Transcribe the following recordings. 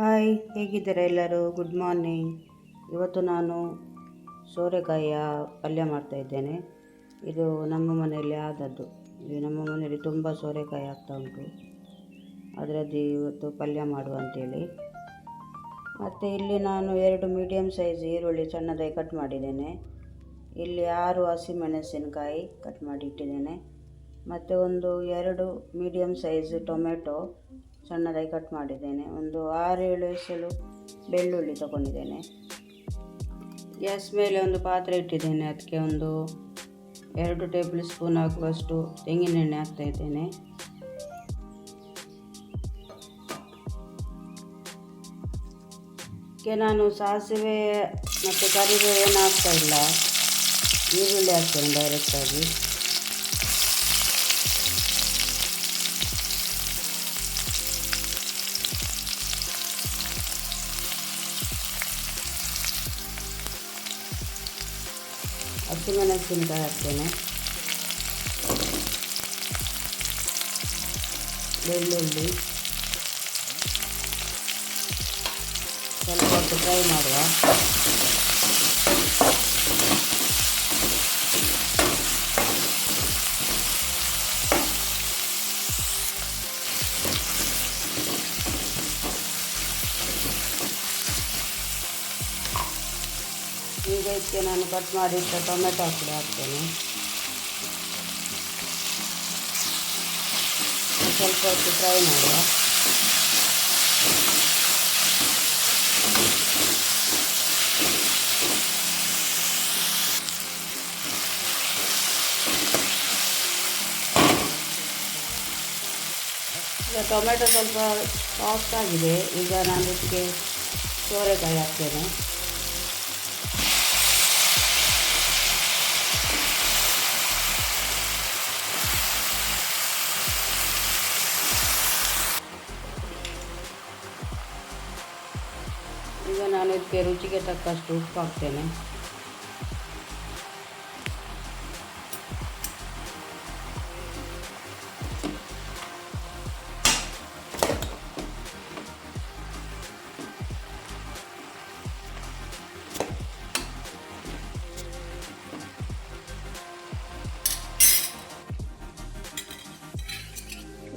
Hi, ಹೇಗಿದ್ದೀರಾ ಎಲ್ಲರೂ? Good morning ಇವತ್ತು ನಾನು ಸೋರೆಕಾಯಿಯ ಪಲ್ಯ ಮಾಡ್ತಾಯಿದ್ದೇನೆ ಇದು ನಮ್ಮ ಮನೆಯಲ್ಲಿ ಆದದ್ದು. ಇದು ನಮ್ಮ ಮನೆಯಲ್ಲಿ ತುಂಬ ಸೋರೆಕಾಯಿ ಆಗ್ತಾ ಉಂಟು. ಅದರದ್ದು ಇವತ್ತು ಪಲ್ಯ ಮಾಡುವ ಅಂತೇಳಿ. ಮತ್ತು ಇಲ್ಲಿ ನಾನು ಎರಡು ಮೀಡಿಯಮ್ ಸೈಜ್ ಈರುಳ್ಳಿ ಸಣ್ಣದಾಗಿ ಕಟ್ ಮಾಡಿದ್ದೇನೆ. ಇಲ್ಲಿ ಆರು ಹಸಿಮೆಣಸಿನಕಾಯಿ ಕಟ್ ಮಾಡಿ ಇಟ್ಟಿದ್ದೇನೆ ಮತ್ತು ಒಂದು ಎರಡು ಮೀಡಿಯಮ್ ಸೈಜ್ ಟೊಮೆಟೊ ಸಣ್ಣದಾಗಿ ಕಟ್ ಮಾಡಿದ್ದೇನೆ. ಒಂದು ಆರೇಳು ಎಸಲು ಬೆಳ್ಳುಳ್ಳಿ ತಗೊಂಡಿದ್ದೇನೆ. ಗ್ಯಾಸ್ ಮೇಲೆ ಒಂದು ಪಾತ್ರೆ ಇಟ್ಟಿದ್ದೇನೆ. ಅದಕ್ಕೆ ಒಂದು ಎರಡು ಟೇಬಲ್ ಸ್ಪೂನ್ ಆಗುವಷ್ಟು ತೆಂಗಿನೆಣ್ಣೆ ಹಾಕ್ತಾ ಇದ್ದೇನೆ. ಅದಕ್ಕೆ ನಾನು ಸಾಸಿವೆ ಮತ್ತು ಕರಿಬೇವೇನು ಹಾಕ್ತಾ ಇಲ್ಲ. ಈರುಳ್ಳಿ ಹಾಕ್ತೇನೆ ಡೈರೆಕ್ಟಾಗಿ ಹಸಿಮೆಣಸಿನಕಾಯಿ ಹಾಕ್ತೇನೆ ಬೆಳ್ಳುಳ್ಳಿ ಸ್ವಲ್ಪ ಹೊತ್ತು ಫ್ರೈ ಮಾಡುವ ಈಗ ಇದಕ್ಕೆ ನಾನು ಕಟ್ ಮಾಡಿಟ್ಟ ಟೊಮೆಟೊ ಕೂಡ ಹಾಕ್ತೇನೆ ಸ್ವಲ್ಪ ಹೊತ್ತು ಫ್ರೈ ಮಾಡುವ ಈಗ ಟೊಮೆಟೊ ಸ್ವಲ್ಪ ಸಾಫ್ಟ್ ಆಗಿದೆ. ಈಗ ನಾನು ಇದಕ್ಕೆ ಸೋರೆಕಾಯಿ ಹಾಕ್ತೇನೆ. ಈಗ ನಾನು ಇದಕ್ಕೆ ರುಚಿಗೆ ತಕ್ಕಷ್ಟು ಉಪ್ಪು ಹಾಕ್ತೇನೆ.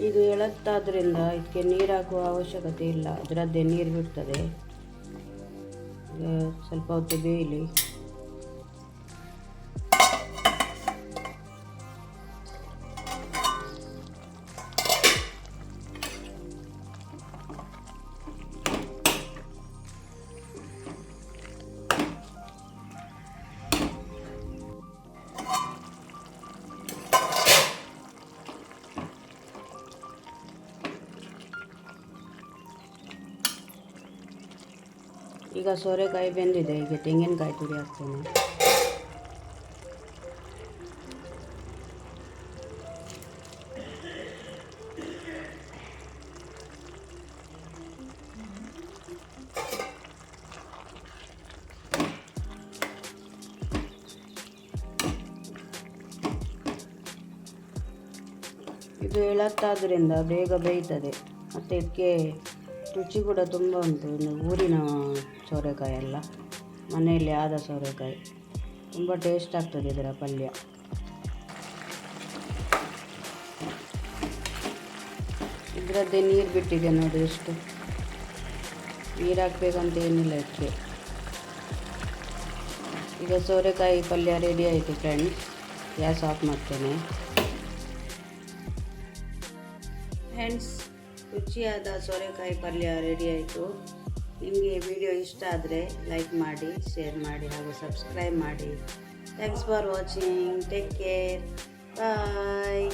ಇದು ಎಳತ್ತಾದ್ರಿಂದ ಇದಕ್ಕೆ ನೀರು ಹಾಕುವ ಅವಶ್ಯಕತೆ ಇಲ್ಲ. ಅದರದ್ದೇ ನೀರು ಬಿಡ್ತದೆ. ಸ್ವಲ್ಪ ಹೊತ್ತು ಬೇಯಲಿ ಈಗ ಸೋರೆಕಾಯಿ ಬೆಂದಿದೆ ಈಗ ತೆಂಗಿನಕಾಯಿ ತುರಿ ಹಾಕ್ತೇನೆ. ಇದು ಎಳತ್ತಾದ್ರಿಂದ ಬೇಗ ಬೇಯ್ತದೆ ಮತ್ತು ಇದಕ್ಕೆ ರುಚಿ ಕೂಡ ತುಂಬ ಉಂಟು. ಊರಿನ ಸೋರೆಕಾಯಿ ಅಲ್ಲ, ಮನೆಯಲ್ಲಿ ಆದ ಸೋರೆಕಾಯಿ. ತುಂಬ ಟೇಸ್ಟ್ ಆಗ್ತದೆ ಇದರ ಪಲ್ಯ. ಇದರದ್ದೇ ನೀರು ಬಿಟ್ಟಿದೆ ನೋಡಿ ಎಷ್ಟು. ನೀರು ಹಾಕ್ಬೇಕಂತ ಏನಿಲ್ಲ ಇದಕ್ಕೆ ಈಗ ಸೋರೆಕಾಯಿ ಪಲ್ಯ ರೆಡಿ ಆಯಿತು ಫ್ರೆಂಡ್ಸ್ ಗ್ಯಾಸ್ ಆಫ್ ಮಾಡ್ತೇನೆ. ಫ್ರೆಂಡ್ಸ್ ರುಚಿಯಾದ ಸೋರೆಕಾಯಿ ಪಲ್ಯ ರೆಡಿ ಆಯಿತು. ನಿಮಗೆ ವಿಡಿಯೋ ಇಷ್ಟ ಆದರೆ ಲೈಕ್ ಮಾಡಿ ಶೇರ್ ಮಾಡಿ ಹಾಗೂ ಸಬ್ಸ್ಕ್ರೈಬ್ ಮಾಡಿ. Thanks for watching take care bye